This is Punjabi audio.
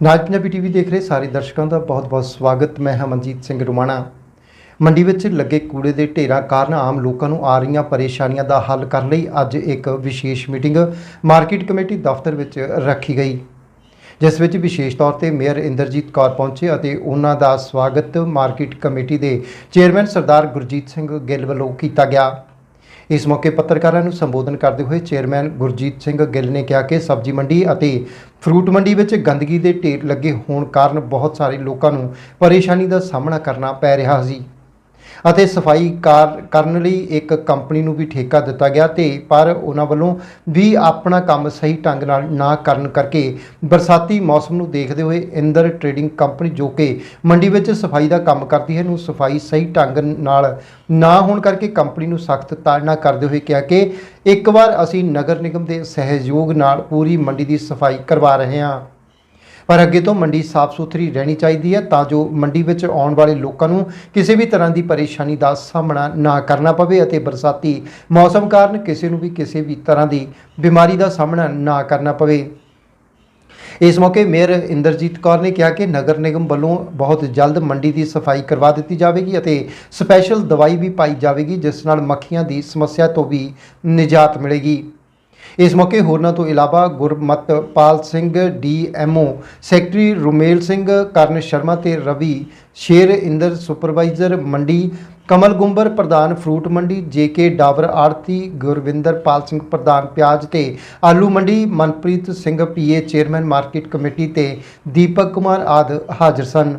ਨਾਜ ਪੰਜਾਬੀ ਟੀਵੀ ਦੇਖ ਰਹੇ ਸਾਰੇ ਦਰਸ਼ਕਾਂ ਦਾ ਬਹੁਤ-ਬਹੁਤ ਸਵਾਗਤ। ਮੈਂ ਹਾਂ ਮਨਜੀਤ ਸਿੰਘ ਰੁਮਾਣਾ। ਮੰਡੀ ਵਿੱਚ ਲੱਗੇ ਕੂੜੇ ਦੇ ਢੇਰਾਂ ਕਾਰਨ ਆਮ ਲੋਕਾਂ ਨੂੰ ਆ ਰਹੀਆਂ ਪਰੇਸ਼ਾਨੀਆਂ ਦਾ ਹੱਲ ਕਰਨ ਲਈ ਅੱਜ ਇੱਕ ਵਿਸ਼ੇਸ਼ ਮੀਟਿੰਗ ਮਾਰਕੀਟ ਕਮੇਟੀ ਦਫ਼ਤਰ ਵਿੱਚ ਰੱਖੀ ਗਈ। ਜਿਸ ਵਿੱਚ ਵਿਸ਼ੇਸ਼ ਤੌਰ ਤੇ ਮੇਅਰ ਇੰਦਰਜੀਤ ਕੌਰ ਪਹੁੰਚੇ ਅਤੇ ਉਹਨਾਂ ਦਾ ਸਵਾਗਤ ਮਾਰਕੀਟ ਕਮੇਟੀ ਦੇ ਚੇਅਰਮੈਨ ਸਰਦਾਰ ਗੁਰਜੀਤ ਸਿੰਘ ਗਿੱਲ ਵੱਲੋਂ ਕੀਤਾ ਗਿਆ। ਇਸ ਮੌਕੇ ਪੱਤਰਕਾਰਾਂ ਨੂੰ ਸੰਬੋਧਨ ਕਰਦੇ ਹੋਏ ਚੇਅਰਮੈਨ ਗੁਰਜੀਤ ਸਿੰਘ ਗਿੱਲ ਨੇ ਕਿਹਾ ਕਿ ਸਬਜ਼ੀ ਮੰਡੀ ਅਤੇ ਫਰੂਟ ਮੰਡੀ ਵਿੱਚ ਗੰਦਗੀ ਦੇ ਢੇਰ ਲੱਗੇ ਹੋਣ ਕਾਰਨ ਬਹੁਤ ਸਾਰੇ ਲੋਕਾਂ ਨੂੰ ਪਰੇਸ਼ਾਨੀ ਦਾ ਸਾਹਮਣਾ ਕਰਨਾ ਪੈ ਰਿਹਾ ਸੀ। ਅਤੇ ਸਫ਼ਾਈ ਕਾਰ, ਕਰਨ ਲਈ ਇੱਕ ਕੰਪਨੀ ਨੂੰ ਵੀ ਠੇਕਾ ਦਿੱਤਾ ਗਿਆ ਤੇ ਪਰ ਉਹਨਾਂ ਵੱਲੋਂ ਵੀ ਆਪਣਾ ਕੰਮ ਸਹੀ ਢੰਗ ਨਾਲ ਨਾ ਕਰਨ ਕਰਕੇ ਬਰਸਾਤੀ ਮੌਸਮ ਨੂੰ ਦੇਖਦੇ ਹੋਏ ਇੰਦਰ ਟਰੇਡਿੰਗ ਕੰਪਨੀ ਜੋ ਕਿ ਮੰਡੀ ਵਿੱਚ ਸਫ਼ਾਈ ਦਾ ਕੰਮ ਕਰਦੀ ਹੈ ਨੂੰ ਸਫ਼ਾਈ ਸਹੀ ਢੰਗ ਨਾਲ ਨਾ ਹੋਣ ਕਰਕੇ ਕੰਪਨੀ ਨੂੰ ਸਖਤ ਤਾੜਨਾ ਕਰਦੇ ਹੋਏ ਕਿਹਾ ਕਿ ਇੱਕ ਵਾਰ ਅਸੀਂ ਨਗਰ ਨਿਗਮ ਦੇ ਸਹਿਯੋਗ ਨਾਲ ਪੂਰੀ ਮੰਡੀ ਦੀ ਸਫ਼ਾਈ ਕਰਵਾ ਰਹੇ ਹਾਂ। ਪਰ ਅੱਗੇ ਤੋਂ ਮੰਡੀ ਸਾਫ਼ ਸੁਥਰੀ ਰਹਿਣੀ ਚਾਹੀਦੀ ਹੈ ਤਾਂ ਜੋ ਮੰਡੀ ਵਿੱਚ ਆਉਣ ਵਾਲੇ ਲੋਕਾਂ ਨੂੰ ਕਿਸੇ ਵੀ ਤਰ੍ਹਾਂ ਦੀ ਪਰੇਸ਼ਾਨੀ ਦਾ ਸਾਹਮਣਾ ਨਾ ਕਰਨਾ ਪਵੇ ਅਤੇ ਬਰਸਾਤੀ ਮੌਸਮ ਕਾਰਨ ਕਿਸੇ ਨੂੰ ਵੀ ਕਿਸੇ ਵੀ ਤਰ੍ਹਾਂ ਦੀ ਬਿਮਾਰੀ ਦਾ ਸਾਹਮਣਾ ਨਾ ਕਰਨਾ ਪਵੇ। ਇਸ ਮੌਕੇ ਮੇਅਰ ਇੰਦਰਜੀਤ ਕੌਰ ਨੇ ਕਿਹਾ ਕਿ ਨਗਰ ਨਿਗਮ ਵੱਲੋਂ ਬਹੁਤ ਜਲਦ ਮੰਡੀ ਦੀ ਸਫ਼ਾਈ ਕਰਵਾ ਦਿੱਤੀ ਜਾਵੇਗੀ ਅਤੇ ਸਪੈਸ਼ਲ ਦਵਾਈ ਵੀ ਪਾਈ ਜਾਵੇਗੀ, ਜਿਸ ਨਾਲ ਮੱਖੀਆਂ ਦੀ ਸਮੱਸਿਆ ਤੋਂ ਵੀ ਨਿਜਾਤ ਮਿਲੇਗੀ। ਇਸ ਮੌਕੇ ਹੋਰਨਾਂ ਤੋਂ ਇਲਾਵਾ ਗੁਰਮਤ ਪਾਲ ਸਿੰਘ ਡੀਐਮਓ ਸੈਕਟਰੀ ਰੁਮੇਲ ਸਿੰਘ, ਕਰਨ ਸ਼ਰਮਾ ਤੇ ਰਵੀ, ਸ਼ੇਰ ਇੰਦਰ, ਸੁਪਰਵਾਈਜ਼ਰ ਮੰਡੀ, ਕਮਲ ਗੁੰਬਰ, ਪ੍ਰਧਾਨ ਫਰੂਟ ਮੰਡੀ ਜੇਕੇ ਡਾਵਰ ਆੜਤੀ ਗੁਰਵਿੰਦਰਪਾਲ ਸਿੰਘ, ਪ੍ਰਧਾਨ ਪਿਆਜ਼ ਤੇ ਆਲੂ ਮੰਡੀ, Manpreet Singh PA chairman market committee ਤੇ ਦੀਪਕ ਕੁਮਾਰ ਆਦ ਹਾਜ਼ਰ ਸਨ।